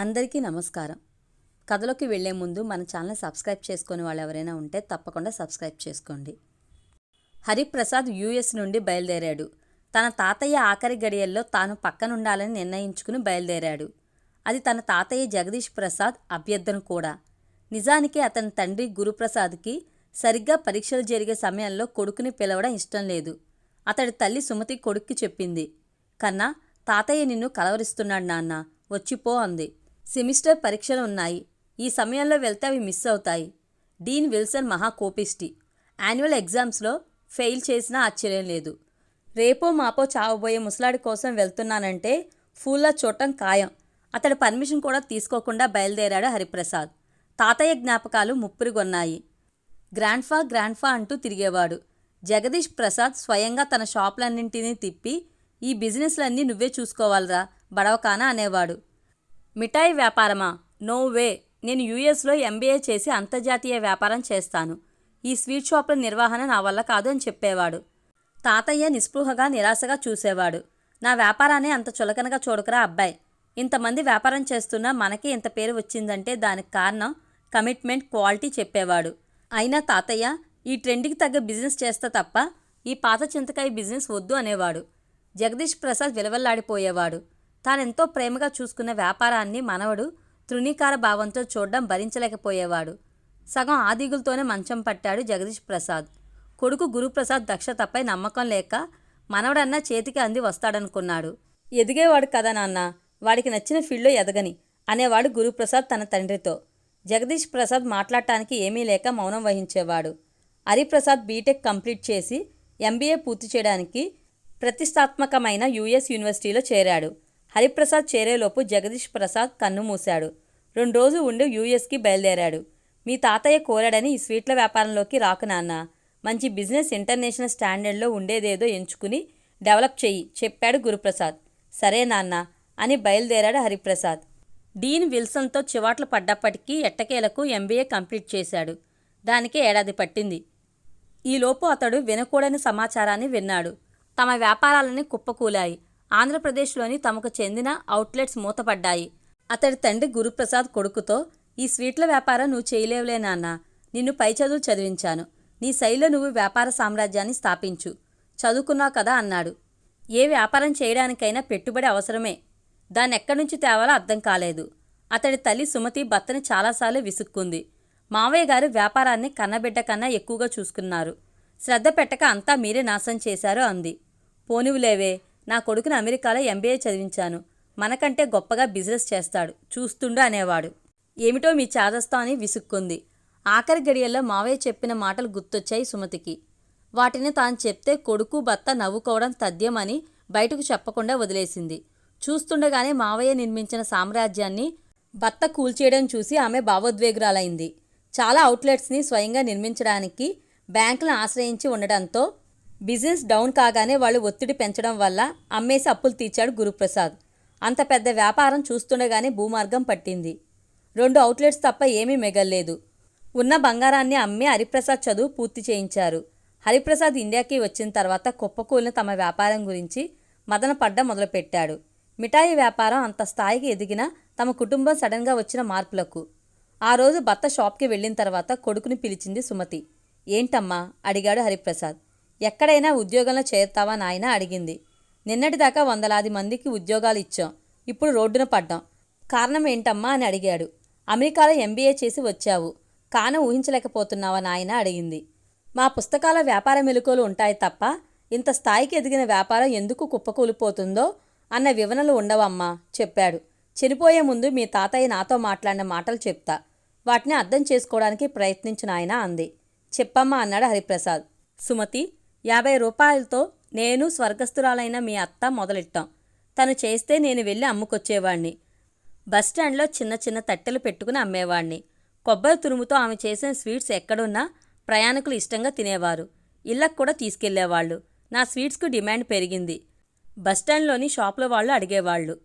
అందరికీ నమస్కారం. కథలోకి వెళ్ళే ముందు మన ఛానల్ సబ్స్క్రైబ్ చేసుకునే వాళ్ళు ఎవరైనా ఉంటే తప్పకుండా సబ్స్క్రైబ్ చేసుకోండి. హరిప్రసాద్ యూఎస్ నుండి బయలుదేరాడు. తన తాతయ్య ఆఖరి గడియల్లో తాను పక్కనుండాలని నిర్ణయించుకుని బయలుదేరాడు. అది తన తాతయ్య జగదీష్ ప్రసాద్ అభ్యర్థన కూడా. నిజానికి అతని తండ్రి గురుప్రసాద్కి సరిగ్గా పరీక్షలు జరిగే సమయంలో కొడుకుని పిలవడం ఇష్టం లేదు. అతడి తల్లి సుమతి కొడుక్కి చెప్పింది కన్నా తాతయ్య నిన్ను కలవరిస్తున్నాడు నాన్న వచ్చిపో అంది. సెమిస్టర్ పరీక్షలు ఉన్నాయి. ఈ సమయంలో వెళ్తే అవి మిస్ అవుతాయి. డీన్ విల్సన్ మహా కోపిష్టి యాన్యువల్ ఎగ్జామ్స్లో ఫెయిల్ చేసినా ఆశ్చర్యం లేదు. రేపో మాపో చావబోయే ముసలాడి కోసం వెళ్తున్నానంటే ఫూల్లా చూడటం ఖాయం. అతడి పర్మిషన్ కూడా తీసుకోకుండా బయలుదేరాడు హరిప్రసాద్. తాతయ్య జ్ఞాపకాలు ముప్పురిగొన్నాయి గ్రాండ్ఫా గ్రాండ్ఫా అంటూ తిరిగేవాడు. జగదీష్ ప్రసాద్ స్వయంగా తన షాపులన్నింటినీ తిప్పి ఈ బిజినెస్లన్నీ నువ్వే చూసుకోవాలరా బడవకానా అనేవాడు. మిఠాయి వ్యాపారమా? No way. నేను యూఎస్లో ఎంబీఏ చేసి అంతర్జాతీయ వ్యాపారం చేస్తాను. ఈ స్వీట్ షాపుల నిర్వహణ నా వల్ల కాదు అని చెప్పేవాడు. తాతయ్య నిస్పృహగా నిరాశగా చూసేవాడు. నా వ్యాపారాన్ని అంత చులకనగా చూడకరా అబ్బాయి. ఇంతమంది వ్యాపారం చేస్తున్నా మనకి ఇంత పేరు వచ్చిందంటే దానికి కారణం కమిట్మెంట్ క్వాలిటీ చెప్పేవాడు. అయినా తాతయ్య ఈ ట్రెండ్కి తగ్గ బిజినెస్ చేస్తా తప్ప ఈ పాత చింతకాయ బిజినెస్ వద్దు అనేవాడు. జగదీష్ ప్రసాద్ విలవల్లాడిపోయేవాడు. తానెంతో ప్రేమగా చూసుకున్న వ్యాపారాన్ని మనవడు తృణీకార భావంతో చూడడం భరించలేకపోయేవాడు. సగం ఆదిగులతోనే మంచం పట్టాడు జగదీష్ ప్రసాద్. కొడుకు గురుప్రసాద్ దక్షతపై నమ్మకం లేక మనవడన్నా చేతికి అంది వస్తాడనుకున్నాడు. ఎదిగేవాడు కదా నాన్న వాడికి నచ్చిన ఫీల్డ్లో ఎదగని అనేవాడు గురుప్రసాద్ తన తండ్రితో. జగదీష్ ప్రసాద్ మాట్లాడటానికి ఏమీ లేక మౌనం వహించేవాడు. హరిప్రసాద్ బీటెక్ కంప్లీట్ చేసి ఎంబీఏ పూర్తి చేయడానికి ప్రతిష్టాత్మకమైన యుఎస్ యూనివర్సిటీలో చేరాడు. హరిప్రసాద్ చేరేలోపు జగదీష్ ప్రసాద్ కన్ను మూశాడు. రెండు రోజులు ఉండి యూఎస్కి బయలుదేరాడు. మీ తాతయ్య కోరాడని ఈ స్వీట్ల వ్యాపారంలోకి రాకు నాన్న. మంచి బిజినెస్ ఇంటర్నేషనల్ స్టాండర్డ్లో ఉండేదేదో ఎంచుకుని డెవలప్ చెయ్యి చెప్పాడు గురుప్రసాద్. సరే నాన్న అని బయలుదేరాడు హరిప్రసాద్. డీన్ విల్సన్తో చివాట్లు పడ్డప్పటికీ ఎట్టకేలకు ఎంబీఏ కంప్లీట్ చేశాడు. దానికి ఏడాది పట్టింది. ఈలోపు అతడు వినకూడని సమాచారాన్ని విన్నాడు. తమ వ్యాపారాలని కుప్పకూలాయి. ఆంధ్రప్రదేశ్లోని తమకు చెందిన అవుట్లెట్స్ మూతపడ్డాయి. అతడి తండ్రి గురుప్రసాద్ కొడుకుతో ఈ స్వీట్ల వ్యాపారం నువ్వు చేయలేవులే నాన్న. నిన్ను పై చదువు చదివించాను. నీ శైలిలో నువ్వు వ్యాపార సామ్రాజ్యాన్ని స్థాపించు. చదువుకున్నావు కదా అన్నాడు. ఏ వ్యాపారం చేయడానికైనా పెట్టుబడి అవసరమే. దాన్ని ఎక్కడి నుంచి తేవాలో అర్థం కాలేదు. అతడి తల్లి సుమతి భర్తని చాలాసార్లు విసుక్కుంది. మావయ్య గారు వ్యాపారాన్ని కన్నబిడ్డ కన్నా ఎక్కువగా చూసుకున్నారు. శ్రద్ధ పెట్టక అంతా మీరే నాశనం చేశారు అంది. పోనివులేవే. నా కొడుకును అమెరికాలో ఎంబీఏ చదివించాను. మనకంటే గొప్పగా బిజినెస్ చేస్తాడు. చూస్తుండు అనేవాడు. ఏమిటో మీ చేదస్తా అని విసుక్కుంది. ఆఖరి గడియల్లో మావయ్య చెప్పిన మాటలు గుర్తొచ్చాయి సుమతికి. వాటిని తాను చెప్తే కొడుకు భర్త నవ్వుకోవడం తథ్యమని బయటకు చెప్పకుండా వదిలేసింది. చూస్తుండగానే మావయ్య నిర్మించిన సామ్రాజ్యాన్ని భర్త కూల్చేయడం చూసి ఆమె భావోద్వేగురాలైంది. చాలా అవుట్లెట్స్ని స్వయంగా నిర్మించడానికి బ్యాంకులను ఆశ్రయించి ఉండడంతో బిజినెస్ డౌన్ కాగానే వాళ్ళు ఒత్తిడి పెంచడం వల్ల అమ్మేసి అప్పులు తీర్చాడు గురుప్రసాద్. అంత పెద్ద వ్యాపారం చూస్తుండగానే భూమార్గం పట్టింది. రెండు అవుట్లెట్స్ తప్ప ఏమీ మిగల్లేదు. ఉన్న బంగారాన్ని అమ్మి హరిప్రసాద్ చదువు పూర్తి చేయించారు. హరిప్రసాద్ ఇండియాకి వచ్చిన తర్వాత కుప్పకూలిన తమ వ్యాపారం గురించి మదన పడ్డ మొదలుపెట్టాడు. మిఠాయి వ్యాపారం అంత స్థాయికి ఎదిగిన తమ కుటుంబం సడన్గా వచ్చిన మార్పులకు. ఆ రోజు భర్త షాప్కి వెళ్ళిన తర్వాత కొడుకుని పిలిచింది సుమతి. ఏంటమ్మా? అడిగాడు హరిప్రసాద్. ఎక్కడైనా ఉద్యోగంలో చేరుతావా నాయన అడిగింది. నిన్నటిదాకా వందలాది మందికి ఉద్యోగాలు ఇచ్చాం. ఇప్పుడు రోడ్డున పడ్డాం. కారణం ఏంటమ్మా అని అడిగాడు. అమెరికాలో ఎంబీఏ చేసి వచ్చావు. కాను ఊహించలేకపోతున్నావా నాయన అడిగింది. మా పుస్తకాల వ్యాపార మెలకువలు ఉంటాయి తప్ప ఇంత స్థాయికి ఎదిగిన వ్యాపారం ఎందుకు కుప్పకూలిపోతుందో అన్న వివరణలు ఉండవమ్మా చెప్పాడు. చనిపోయే ముందు మీ తాతయ్య నాతో మాట్లాడిన మాటలు చెప్తా. వాటిని అర్థం చేసుకోవడానికి ప్రయత్నించిన ఆయన అంది. చెప్పమ్మా అన్నాడు హరిప్రసాద్. సుమతి యాభై రూపాయలతో నేను స్వర్గస్థురాలైన మీ అత్త మొదలెట్టాం. తను చేస్తే నేను వెళ్ళి అమ్ముకొచ్చేవాణ్ణి. బస్టాండ్లో చిన్న చిన్న తట్టెలు పెట్టుకుని అమ్మేవాణ్ణి. కొబ్బరి తురుముతో ఆమె చేసిన స్వీట్స్ ఎక్కడున్నా ప్రయాణికులు ఇష్టంగా తినేవారు. ఇళ్ళకు కూడా తీసుకెళ్ళేవాళ్ళు. నా స్వీట్స్కు డిమాండ్ పెరిగింది. బస్టాండ్లోని షాపుల వాళ్ళు అడిగేవాళ్ళు.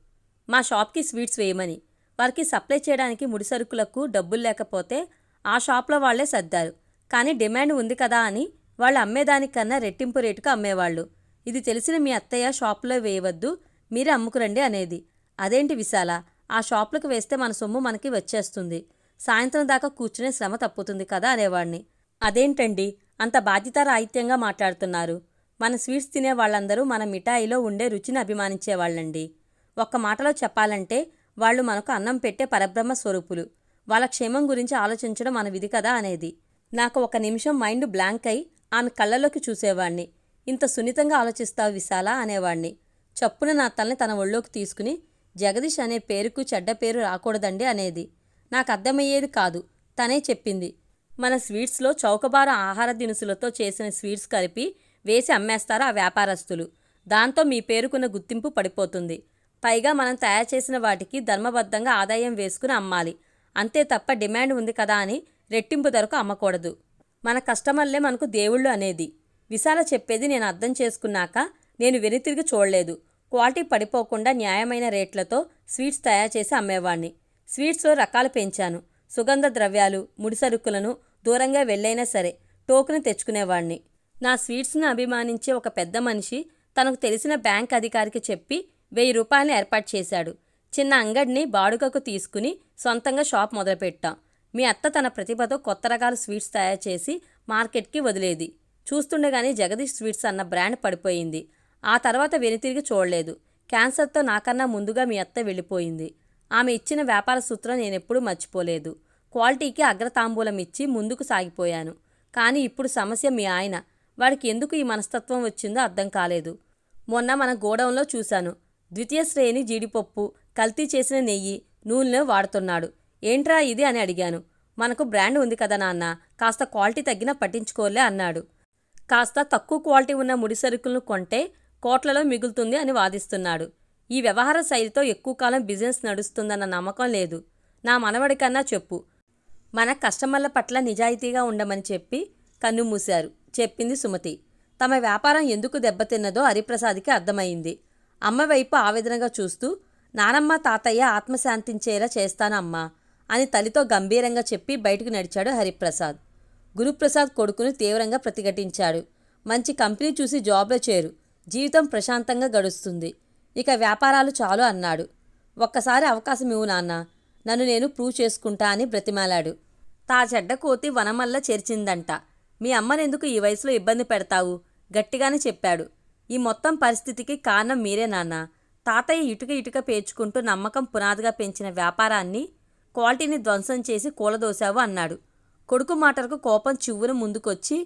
మా షాప్కి స్వీట్స్ వేయమని. వారికి సప్లై చేయడానికి ముడిసరుకులకు డబ్బులు లేకపోతే ఆ షాప్లో వాళ్ళే సర్దారు. కానీ డిమాండ్ ఉంది కదా అని వాళ్ళు అమ్మేదానికన్నా రెట్టింపు రేటుకు అమ్మేవాళ్ళు. ఇది తెలిసిన మీ అత్తయ్య షాపులో వేయవద్దు మీరే అమ్ముకురండి అనేది. అదేంటి విశాల? ఆ షాపులకు వేస్తే మన సొమ్ము మనకి వచ్చేస్తుంది. సాయంత్రం దాకా కూర్చునే శ్రమ తప్పుతుంది కదా అనేవాడిని అదేంటండి? అంత బాధ్యతారాహిత్యంగా మాట్లాడుతున్నారు. మన స్వీట్స్ తినే వాళ్ళందరూ మన మిఠాయిలో ఉండే రుచిని అభిమానించేవాళ్ళండి. ఒక్క మాటలో చెప్పాలంటే వాళ్ళు మనకు అన్నం పెట్టే పరబ్రహ్మ స్వరూపులు. వాళ్ళ క్షేమం గురించి ఆలోచించడం మన విధి కదా అనేది. నాకు ఒక నిమిషం మైండ్ బ్లాంక్ అయి ఆమె కళ్ళలోకి చూసేవాణ్ణి. ఇంత సున్నితంగా ఆలోచిస్తావు విశాల అనేవాణ్ణి. చప్పున నా తల్ని తన ఒళ్ళోకి తీసుకుని జగదీష్ అనే పేరుకు చెడ్డ పేరు రాకూడదండి అనేది. నాకు అర్థమయ్యేది కాదు తనే చెప్పింది. మన స్వీట్స్లో చౌకబారు ఆహార దినుసులతో చేసిన స్వీట్స్ కలిపి వేసి అమ్మేస్తారు ఆ వ్యాపారస్తులు? దాంతో మీ పేరుకున్న గుర్తింపు పడిపోతుంది. పైగా మనం తయారు చేసిన వాటికి ధర్మబద్ధంగా ఆదాయం వేసుకుని అమ్మాలి. అంతే తప్ప డిమాండ్ ఉంది కదా అని రెట్టింపు ధరకు అమ్మకూడదు. మన కస్టమర్లే మనకు దేవుళ్ళు అనేది. విశాల చెప్పేది నేను అర్థం చేసుకున్నాక నేను వెనుతిరిగి చూడలేదు. క్వాలిటీ పడిపోకుండా న్యాయమైన రేట్లతో స్వీట్స్ తయారు చేసి అమ్మేవాణ్ణి. స్వీట్స్లో రకాలు పెంచాను. సుగంధ ద్రవ్యాలు ముడిసరుకులను దూరంగా వెళ్ళైనా సరే టోకును తెచ్చుకునేవాణ్ణి. నా స్వీట్స్ను అభిమానించే ఒక పెద్ద మనిషి తనకు తెలిసిన బ్యాంక్ అధికారికి చెప్పి వెయ్యి రూపాయలు ఏర్పాటు చేశాడు. చిన్న అంగడిని బాడుగకు తీసుకుని సొంతంగా షాప్ మొదలుపెట్టాం. మీ అత్త తన ప్రతిభతో కొత్త రకాల స్వీట్స్ తయారు చేసి మార్కెట్కి వదిలేది. చూస్తుండగానే జగదీష్ స్వీట్స్ అన్న బ్రాండ్ పడిపోయింది. ఆ తర్వాత వెనుతిరిగి చూడలేదు. క్యాన్సర్తో నాకన్నా ముందుగా మీ అత్త వెళ్ళిపోయింది. ఆమె ఇచ్చిన వ్యాపార సూత్రం నేనెప్పుడూ మర్చిపోలేదు. క్వాలిటీకి అగ్రతాంబూలం ఇచ్చి ముందుకు సాగిపోయాను. కానీ ఇప్పుడు సమస్య మీ ఆయన. వాడికి ఎందుకు ఈ మనస్తత్వం వచ్చిందో అర్థం కాలేదు. మొన్న మన గోడౌన్లో చూశాను. ద్వితీయ శ్రేణి జీడిపప్పు కల్తీ చేసిన నెయ్యి నూనెలో వాడుతున్నాడు. ఏంట్రా ఇది అని అడిగాను. మనకు బ్రాండ్ ఉంది కదా నాన్న కాస్త క్వాలిటీ తగ్గినా పట్టించుకోలే అన్నాడు. కాస్త తక్కువ క్వాలిటీ ఉన్న ముడి సరుకులను కొంటే కోట్లలో మిగులుతుంది అని వాదిస్తున్నాడు. ఈ వ్యవహార శైలితో ఎక్కువ కాలం బిజినెస్ నడుస్తుందన్న నమ్మకం లేదు. నా మనవడికన్నా చెప్పు. మన కస్టమర్ల పట్ల నిజాయితీగా ఉండమని చెప్పి కన్ను మూశారు. చెప్పింది సుమతి. తమ వ్యాపారం ఎందుకు దెబ్బతిన్నదో హరిప్రసాద్కి అర్థమైంది. అమ్మ వైపు ఆవేదనగా చూస్తూ నానమ్మ తాతయ్య ఆత్మశాంతించేలా చేస్తానమ్మా. అని తల్లితో గంభీరంగా చెప్పి బయటకు నడిచాడు హరిప్రసాద్. గురుప్రసాద్ కొడుకును తీవ్రంగా ప్రతిఘటించాడు. మంచి కంపెనీ చూసి జాబ్లో చేరు. జీవితం ప్రశాంతంగా గడుస్తుంది. ఇక వ్యాపారాలు చాలు అన్నాడు. ఒక్కసారి అవకాశం ఇవ్వు నాన్న. నన్ను నేను ప్రూవ్ చేసుకుంటా అని బ్రతిమాలాడు. తా చెడ్డ కోతి వనమల్ల చేర్చిందంట. మీ అమ్మనెందుకు ఈ వయసులో ఇబ్బంది పెడతావు? గట్టిగానే చెప్పాడు. ఈ మొత్తం పరిస్థితికి కారణం మీరే నాన్న. తాతయ్య ఇటుక ఇటుక పేర్చుకుంటూ నమ్మకం పునాదిగా పెంచిన వ్యాపారాన్ని క్వాలిటీని ధ్వంసం చేసి కూలదోశావు అన్నాడు. కొడుకు మాటలకు కోపం చివ్వున ముందుకొచ్చి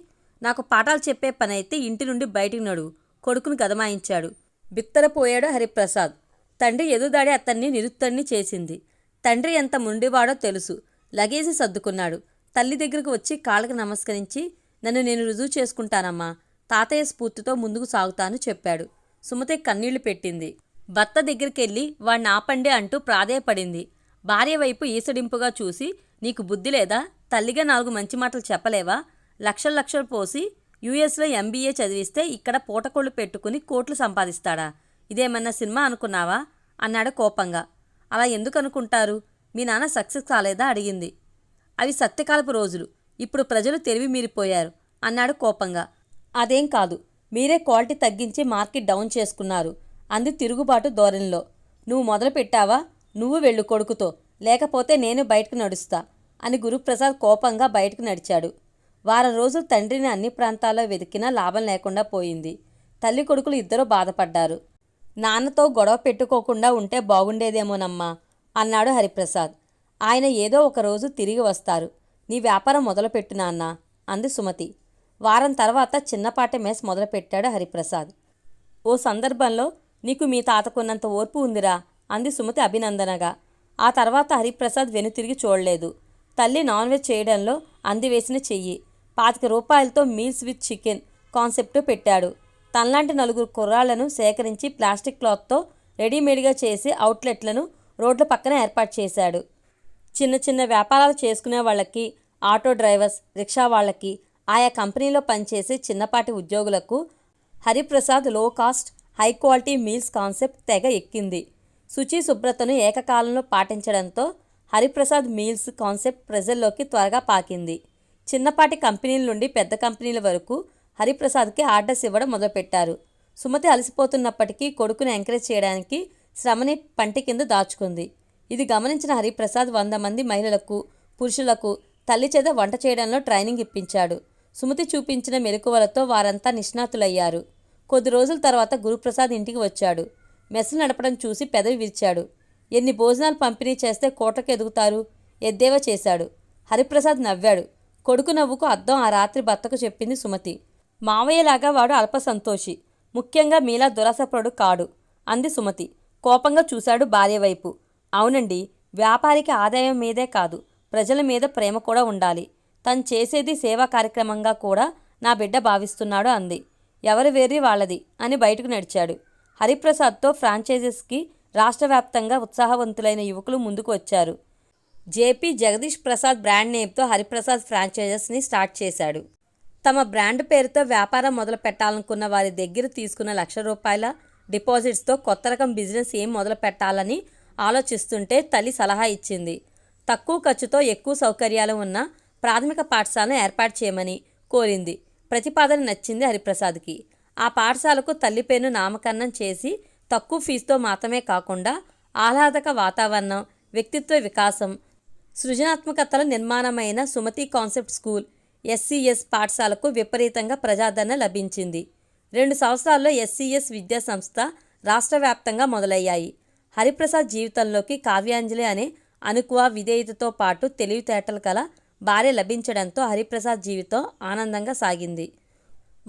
నాకు పాఠాలు చెప్పే పనైతే ఇంటి నుండి బయటికి నడు కొడుకును గదమాయించాడు. బిత్తరపోయాడు హరిప్రసాద్. తండ్రి ఎదుదాడి అతన్ని నిరుత్తడిని చేసింది. తండ్రి ఎంత ముండివాడో తెలుసు. లగేజీ సర్దుకున్నాడు. తల్లి దగ్గరకు వచ్చి కాళ్ళకి నమస్కరించి నన్ను నేను రుజువు చేసుకుంటానమ్మా తాతయ్య స్ఫూర్తితో ముందుకు సాగుతాను చెప్పాడు. సుమతి కన్నీళ్ళు పెట్టింది. భర్త దగ్గరికెళ్ళి వాణ్ణి ఆపండి అంటూ ప్రాధేయపడింది. భార్య వైపు ఈసడింపుగా చూసి నీకు బుద్ధి లేదా? తల్లిగా నాలుగు మంచి మాటలు చెప్పలేవా? లక్షల లక్షలు పోసి యూఎస్లో ఎంబీఏ చదివిస్తే ఇక్కడ పూటకోళ్ళు పెట్టుకుని కోట్లు సంపాదిస్తాడా? ఇదేమన్నా సినిమా అనుకున్నావా? అన్నాడు కోపంగా. అలా ఎందుకు అనుకుంటారు? మీ నాన్న సక్సెస్ కాలేదా? అడిగింది. అవి సత్యకాలపు రోజులు. ఇప్పుడు ప్రజలు తెలివి మీరిపోయారు అన్నాడు కోపంగా. అదేం కాదు. మీరే క్వాలిటీ తగ్గించి మార్కెట్ డౌన్ చేసుకున్నారు. అంది తిరుగుబాటు ధోరణిలో. నువ్వు మొదలు పెట్టావా నువ్వు వెళ్ళు కొడుకుతో లేకపోతే నేను బయటకు నడుస్తా అని గురుప్రసాద్ కోపంగా బయటకు నడిచాడు. వారం రోజులు తండ్రిని అన్ని ప్రాంతాల్లో వెతికినా లాభం లేకుండా పోయింది. తల్లి కొడుకులు ఇద్దరూ బాధపడ్డారు. నాన్నతో గొడవ పెట్టుకోకుండా ఉంటే బాగుండేదేమోనమ్మా అన్నాడు హరిప్రసాద్. ఆయన ఏదో ఒకరోజు తిరిగి వస్తారు. నీ వ్యాపారం మొదలుపెట్టు నాన్న అంది సుమతి. వారం తర్వాత చిన్నపాటి మెస్ మొదలుపెట్టాడు హరిప్రసాద్. ఓ సందర్భంలో నీకు మీ తాతకున్నంత ఓర్పు ఉందిరా. అంది సుమతి అభినందనగా. ఆ తర్వాత హరిప్రసాద్ వెనుతిరిగి చూడలేదు. తల్లి నాన్ వెజ్ చేయడంలో అందివేసిన చెయ్యి. పాతిక రూపాయలతో మీల్స్ విత్ చికెన్ కాన్సెప్ట్ పెట్టాడు. తనలాంటి నలుగురు కుర్రాళ్ళను సేకరించి ప్లాస్టిక్ క్లాత్తో రెడీమేడ్గా చేసి అవుట్లెట్లను రోడ్ల పక్కన ఏర్పాటు చేశాడు. చిన్న చిన్న వ్యాపారాలు చేసుకునే వాళ్ళకి ఆటో డ్రైవర్స్ రిక్షా వాళ్ళకి ఆయా కంపెనీలో పనిచేసే చిన్నపాటి ఉద్యోగులకు హరిప్రసాద్లో cost high quality meals concept తెగ ఎక్కింది. శుచి శుభ్రతను ఏకకాలంలో పాటించడంతో హరిప్రసాద్ మీల్స్ కాన్సెప్ట్ ప్రజల్లోకి త్వరగా పాకింది. చిన్నపాటి కంపెనీల నుండి పెద్ద కంపెనీల వరకు హరిప్రసాద్కి ఆర్డర్స్ ఇవ్వడం మొదలుపెట్టారు. సుమతి అలసిపోతున్నప్పటికీ కొడుకుని ఎంకరేజ్ చేయడానికి శ్రమని పంటి కింద దాచుకుంది. ఇది గమనించిన హరిప్రసాద్ వంద మంది మహిళలకు పురుషులకు తల్లి చేత వంట చేయడంలో ట్రైనింగ్ ఇప్పించాడు. సుమతి చూపించిన మెలకువలతో వారంతా నిష్ణాతులయ్యారు. కొద్ది రోజుల తర్వాత గురుప్రసాద్ ఇంటికి వచ్చాడు. మెస్సు నడపడం చూసి పెదవి విరిచాడు. ఎన్ని భోజనాలు పంపిణీ చేస్తే కోటకు ఎదుగుతారు? ఎద్దేవా చేశాడు. హరిప్రసాద్ నవ్వాడు. కొడుకు నవ్వుకు అద్దం ఆ రాత్రి భర్తకు చెప్పింది సుమతి. మావయ్యలాగా వాడు అల్ప సంతోషి. ముఖ్యంగా మీలా దురాసపరుడు కాడు. అంది సుమతి. కోపంగా చూశాడు భార్య వైపు. అవునండి వ్యాపారికి ఆదాయం మీదే కాదు. ప్రజల మీద ప్రేమ కూడా ఉండాలి. తను చేసేది సేవా కార్యక్రమంగా కూడా నా బిడ్డ భావిస్తున్నాడు అంది. ఎవరి వేరి వాళ్ళది అని బయటకు నడిచాడు. హరిప్రసాద్తో ఫ్రాంచైజెస్కి రాష్ట్ర వ్యాప్తంగా ఉత్సాహవంతులైన యువకులు ముందుకు వచ్చారు. జేపీ జగదీష్ ప్రసాద్ బ్రాండ్ నేమ్తో హరిప్రసాద్ ఫ్రాంచైజెస్ని స్టార్ట్ చేశాడు. తమ బ్రాండ్ పేరుతో వ్యాపారం మొదలు పెట్టాలనుకున్న వారి దగ్గర తీసుకున్న లక్ష రూపాయల డిపాజిట్స్తో కొత్త రకం బిజినెస్ ఏం మొదలు పెట్టాలని ఆలోచిస్తుంటే తల్లి సలహా ఇచ్చింది. తక్కువ ఖర్చుతో ఎక్కువ సౌకర్యాలు ఉన్న ప్రాథమిక పాఠశాలను ఏర్పాటు చేయమని కోరింది. ప్రతిపాదన నచ్చింది హరిప్రసాద్కి. ఆ పాఠశాలకు తల్లి పేరును నామకరణం చేసి తక్కువ ఫీజుతో మాత్రమే కాకుండా ఆహ్లాదక వాతావరణం వ్యక్తిత్వ వికాసం సృజనాత్మకతల నిర్మాణమైన సుమతి కాన్సెప్ట్ స్కూల్ ఎస్సీఎస్ పాఠశాలకు విపరీతంగా ప్రజాదరణ లభించింది. రెండు సంవత్సరాల్లో ఎస్సీఎస్ విద్యా సంస్థ రాష్ట్ర వ్యాప్తంగా మొదలయ్యాయి. హరిప్రసాద్ జీవితంలోకి కావ్యాంజలి అనే అనుకువ విధేయతతో పాటు తెలివితేటలు కల భార్య లభించడంతో హరిప్రసాద్ జీవితం ఆనందంగా సాగింది.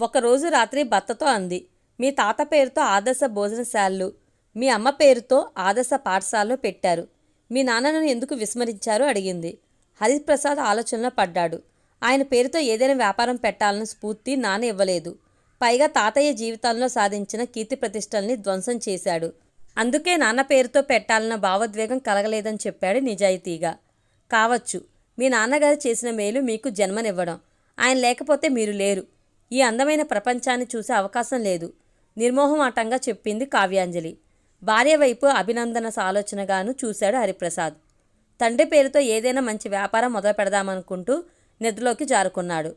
ఒకరోజు రాత్రి భర్తతో అంది. మీ తాత పేరుతో ఆదర్శ భోజనశాలలు మీ అమ్మ పేరుతో ఆదర్శ పాఠశాలలో పెట్టారు. మీ నాన్నను ఎందుకు విస్మరించారు? అడిగింది. హరిప్రసాద్ ఆలోచనలో పడ్డాడు. ఆయన పేరుతో ఏదైనా వ్యాపారం పెట్టాలన్న స్ఫూర్తి నాన్న ఇవ్వలేదు. పైగా తాతయ్య జీవితంలో సాధించిన కీర్తి ప్రతిష్టల్ని ధ్వంసం చేశాడు. అందుకే నాన్న పేరుతో పెట్టాలన్న భావోద్వేగం కలగలేదని చెప్పాడు నిజాయితీగా. కావచ్చు మీ నాన్నగారు చేసిన మేలు మీకు జన్మనివ్వడం. ఆయన లేకపోతే మీరు లేరు. ఈ అందమైన ప్రపంచాన్ని చూసే అవకాశం లేదు. నిర్మోహమాటంగా చెప్పింది కావ్యాంజలి. భార్య వైపు అభినందన సాలోచనగాను చూశాడు హరిప్రసాద్. తండ్రి పేరుతో ఏదైనా మంచి వ్యాపారం మొదలు పెడదామనుకుంటూ నిద్రలోకి జారుకున్నాడు.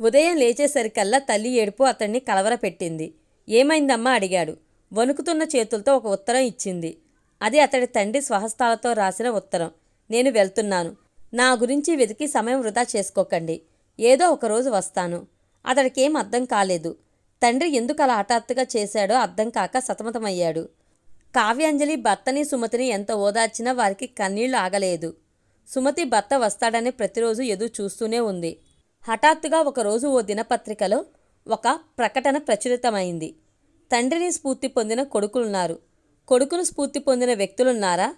ఉదయం లేచేసరికల్లా తల్లి ఏడుపు అతన్ని కలవరపెట్టింది. ఏమైందమ్మా అడిగాడు. వణుకుతున్న చేతులతో ఒక ఉత్తరం ఇచ్చింది. అది అతడి తండ్రి స్వహస్తాలతో రాసిన ఉత్తరం. నేను వెళ్తున్నాను. నా గురించి వెతికి సమయం వృధా చేసుకోకండి. ఏదో ఒకరోజు వస్తాను. అతడికేం అర్థం కాలేదు. తండ్రి ఎందుకు అలా హఠాత్తుగా చేశాడో అర్థం కాక సతమతమయ్యాడు. కావ్యాంజలి భర్తని సుమతిని ఎంత ఓదార్చినా వారికి కన్నీళ్ళు ఆగలేదు. సుమతి భర్త వస్తాడని ప్రతిరోజు ఎదురు చూస్తూనే ఉంది. హఠాత్తుగా ఒకరోజు ఓ దినపత్రికలో ఒక ప్రకటన ప్రచురితమైంది. తండ్రిని స్ఫూర్తి పొందిన కొడుకులున్నారు. కొడుకును స్ఫూర్తి పొందిన వ్యక్తులున్నారా?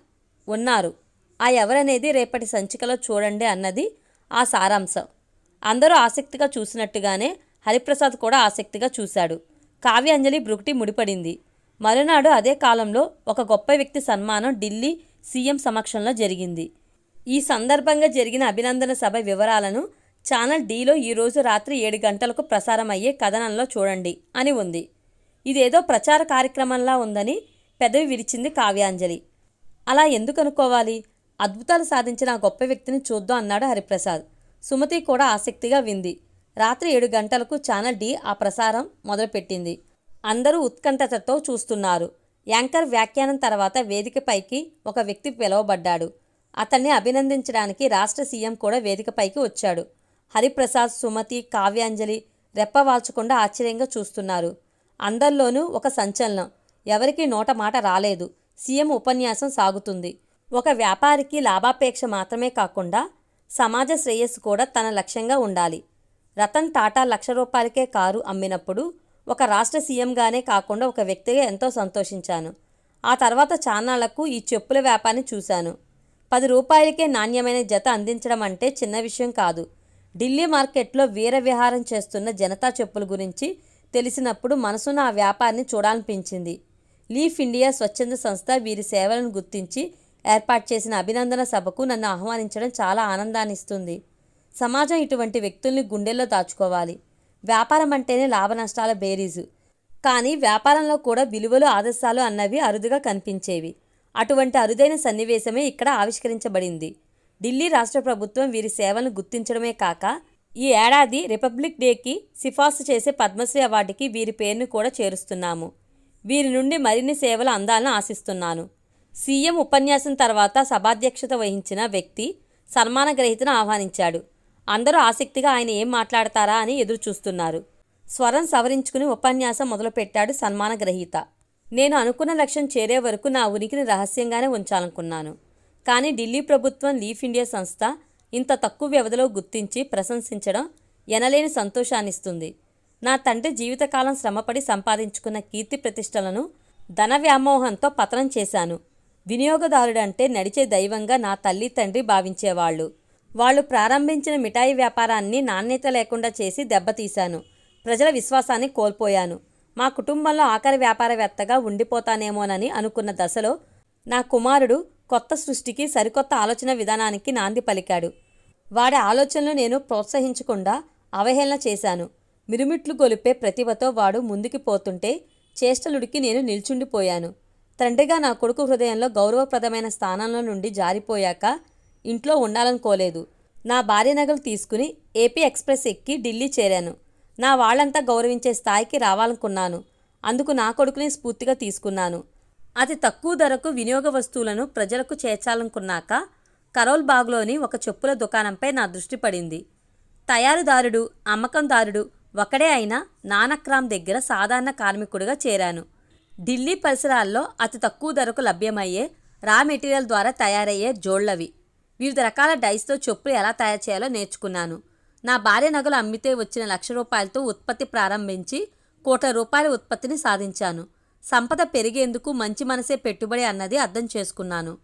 ఉన్నారు. ఆ ఎవరనేది రేపటి సంచికలో చూడండి అన్నది ఆ సారాంశం. అందరూ ఆసక్తిగా చూసినట్టుగానే హరిప్రసాద్ కూడా ఆసక్తిగా చూశాడు. కావ్యాంజలి బ్రుకుటి ముడిపడింది. మరునాడు అదే కాలంలో ఒక గొప్ప వ్యక్తి సన్మానం ఢిల్లీ సీఎం సమక్షంలో జరిగింది. ఈ సందర్భంగా జరిగిన అభినందన సభ వివరాలను ఛానల్ డీలో ఈరోజు రాత్రి ఏడు గంటలకు ప్రసారమయ్యే కథనంలో చూడండి అని ఉంది. ఇదేదో ప్రచార కార్యక్రమంలా ఉందని పెదవి విరిచింది కావ్యాంజలి. అలా ఎందుకు అనుకోవాలి? అద్భుతాలు సాధించిన ఆ గొప్ప వ్యక్తిని చూద్దాం అన్నాడు హరిప్రసాద్. సుమతి కూడా ఆసక్తిగా వింది. రాత్రి ఏడు గంటలకు ఛానల్ డి ఆ ప్రసారం మొదలుపెట్టింది. అందరూ ఉత్కంఠతతో చూస్తున్నారు. యాంకర్ వ్యాఖ్యానం తర్వాత వేదికపైకి ఒక వ్యక్తి పిలువబడ్డాడు. అతన్ని అభినందించడానికి రాష్ట్ర సీఎం కూడా వేదికపైకి వచ్చాడు. హరిప్రసాద్ సుమతి కావ్యాంజలి రెప్పవాల్చకుండా ఆశ్చర్యంగా చూస్తున్నారు. అందరిలోనూ ఒక సంచలనం. ఎవరికీ నోట మాట రాలేదు. సీఎం ఉపన్యాసం సాగుతుంది. ఒక వ్యాపారికి లాభాపేక్ష మాత్రమే కాకుండా సమాజ శ్రేయస్సు కూడా తన లక్ష్యంగా ఉండాలి. రతన్ టాటా లక్ష రూపాయలకే కారు అమ్మినప్పుడు ఒక రాష్ట్ర సీఎంగానే కాకుండా ఒక వ్యక్తిగా ఎంతో సంతోషించాను. ఆ తర్వాత చాన్నాళ్ళకు ఈ చెప్పుల వ్యాపారాన్ని చూశాను. పది రూపాయలకే నాణ్యమైన జత అందించడం అంటే చిన్న విషయం కాదు. ఢిల్లీ మార్కెట్లో వీర విహారం చేస్తున్న జనతా చెప్పుల గురించి తెలిసినప్పుడు మనసున ఆ వ్యాపారాన్ని చూడాలనిపించింది. లీఫ్ ఇండియా స్వచ్ఛంద సంస్థ వీరి సేవలను గుర్తించి ఏర్పాటు చేసిన అభినందన సభకు నన్ను ఆహ్వానించడం చాలా ఆనందాన్ని ఇస్తుంది. సమాజం ఇటువంటి వ్యక్తుల్ని గుండెల్లో దాచుకోవాలి. వ్యాపారం అంటేనే లాభ నష్టాల బేరీజు. కానీ వ్యాపారంలో కూడా విలువలు ఆదర్శాలు అన్నవి అరుదుగా కనిపించేవి. అటువంటి అరుదైన సన్నివేశమే ఇక్కడ ఆవిష్కరించబడింది. ఢిల్లీ రాష్ట్ర ప్రభుత్వం వీరి సేవలను గుర్తించడమే కాక ఈ ఏడాది రిపబ్లిక్ డేకి సిఫార్సు చేసే పద్మశ్రీ అవార్డుకి వీరి పేరును కూడా చేరుస్తున్నాము. వీరి నుండి మరిన్ని సేవలు అందాలను ఆశిస్తున్నాను. సీఎం ఉపన్యాసం తర్వాత సభాధ్యక్షత వహించిన వ్యక్తి సన్మాన గ్రహీతను ఆహ్వానించాడు. అందరూ ఆసక్తిగా ఆయన ఏం మాట్లాడతారా అని ఎదురు చూస్తున్నారు స్వరం సవరించుకుని ఉపన్యాసం మొదలుపెట్టాడు సన్మాన గ్రహీత. నేను అనుకున్న లక్ష్యం చేరే వరకు నా ఉనికిని రహస్యంగానే ఉంచాలనుకున్నాను. కానీ ఢిల్లీ ప్రభుత్వం లీఫ్ ఇండియా సంస్థ ఇంత తక్కువ వ్యవధిలో గుర్తించి ప్రశంసించడం ఎనలేని సంతోషాన్నిస్తుంది. నా తండ్రి జీవితకాలం శ్రమపడి సంపాదించుకున్న కీర్తి ప్రతిష్టలను ధన వ్యామోహంతో పతనం చేశాను. వినియోగదారుడంటే నడిచే దైవంగా నా తల్లి తండ్రి భావించేవాళ్ళు. వాళ్ళు ప్రారంభించిన మిఠాయి వ్యాపారాన్ని నాణ్యత లేకుండా చేసి దెబ్బతీశాను. ప్రజల విశ్వాసాన్ని కోల్పోయాను. మా కుటుంబంలో ఆఖరి వ్యాపారవేత్తగా ఉండిపోతానేమోనని అనుకున్న దశలో నా కుమారుడు కొత్త సృష్టికి సరికొత్త ఆలోచన విధానానికి నాంది పలికాడు. వాడి ఆలోచనలు నేను ప్రోత్సహించకుండా అవహేళన చేశాను. మిరుమిట్లు గొలిపే ప్రతిభతో వాడు ముందుకు పోతుంటే చేష్టలుడికి నేను నిల్చుండిపోయాను. తండ్రిగా నా కొడుకు హృదయంలో గౌరవప్రదమైన స్థానంలో నుండి జారిపోయాక ఇంట్లో ఉండాలనుకోలేదు. నా భార్య నగలు తీసుకుని ఏపీ ఎక్స్ప్రెస్ ఎక్కి ఢిల్లీ చేరాను. నా వాళ్ళంతా గౌరవించే స్థాయికి రావాలనుకున్నాను. అందుకు నా కొడుకుని స్ఫూర్తిగా తీసుకున్నాను. అతి తక్కువ ధరకు వినియోగ వస్తువులను ప్రజలకు చేర్చాలనుకున్నాక కరోల్ బాగ్లోని ఒక చెప్పుల దుకాణంపై నా దృష్టి పడింది. తయారుదారుడు అమ్మకందారుడు ఒకడే అయిన నానక్రామ్ దగ్గర సాధారణ కార్మికుడిగా చేరాను. ఢిల్లీ పరిసరాల్లో అతి తక్కువ ధరకు లభ్యమయ్యే రా మెటీరియల్ ద్వారా తయారయ్యే జోళ్ళవి వివిధ రకాల డైస్తో చెప్పులు ఎలా తయారు చేయాలో నేర్చుకున్నాను. నా భార్య నగలు అమ్మితే వచ్చిన లక్ష రూపాయలతో ఉత్పత్తి ప్రారంభించి కోట్ల రూపాయల ఉత్పత్తిని సాధించాను. సంపద పెరిగేందుకు మంచి మనసే పెట్టుబడి అన్నది అర్థం చేసుకున్నాను.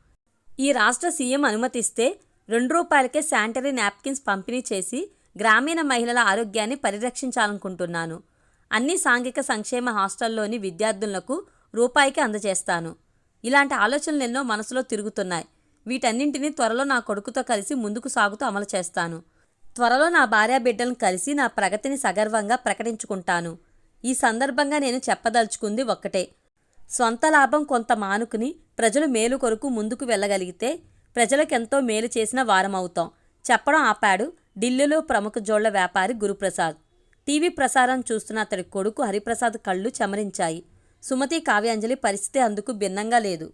ఈ రాష్ట్ర సీఎం అనుమతిస్తే రెండు రూపాయలకే శానిటరీ నాప్కిన్స్ పంపిణీ చేసి గ్రామీణ మహిళల ఆరోగ్యాన్ని పరిరక్షించాలనుకుంటున్నాను. అన్ని సాంఘిక సంక్షేమ హాస్టల్లోని విద్యార్థులకు రూపాయికి అందజేస్తాను. ఇలాంటి ఆలోచనలు ఎన్నో మనసులో తిరుగుతున్నాయి. వీటన్నింటినీ త్వరలో నా కొడుకుతో కలిసి ముందుకు సాగుతూ అమలు చేస్తాను. త్వరలో నా భార్యా బిడ్డలను కలిసి నా ప్రగతిని సగర్వంగా ప్రకటించుకుంటాను. ఈ సందర్భంగా నేను చెప్పదలుచుకుంది ఒక్కటే. స్వంత లాభం కొంత మానుకుని ప్రజలు మేలు కొరకు ముందుకు వెళ్ళగలిగితే ప్రజలకెంతో మేలు చేసిన వారమవుతాం. చెప్పడం ఆపాడు ఢిల్లీలో ప్రముఖ జోళ్ళ వ్యాపారి గురుప్రసాద్. టీవీ ప్రసారం చూస్తున్న అతడి కొడుకు హరిప్రసాద్ కళ్ళు చెమరించాయి. సుమతి కావ్యాంజలి పరిస్థితి అందుకు భిన్నంగా లేదు.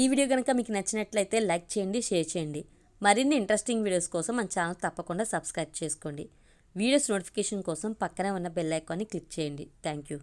ఈ వీడియో కనుక మీకు నచ్చినట్లయితే లైక్ చేయండి షేర్ చేయండి. మరిన్ని ఇంట్రెస్టింగ్ వీడియోస్ కోసం మన ఛానల్ తప్పకుండా సబ్స్క్రైబ్ చేసుకోండి. వీడియోస్ నోటిఫికేషన్ కోసం పక్కనే ఉన్న బెల్ ఐకాన్ని క్లిక్ చేయండి. Thank you.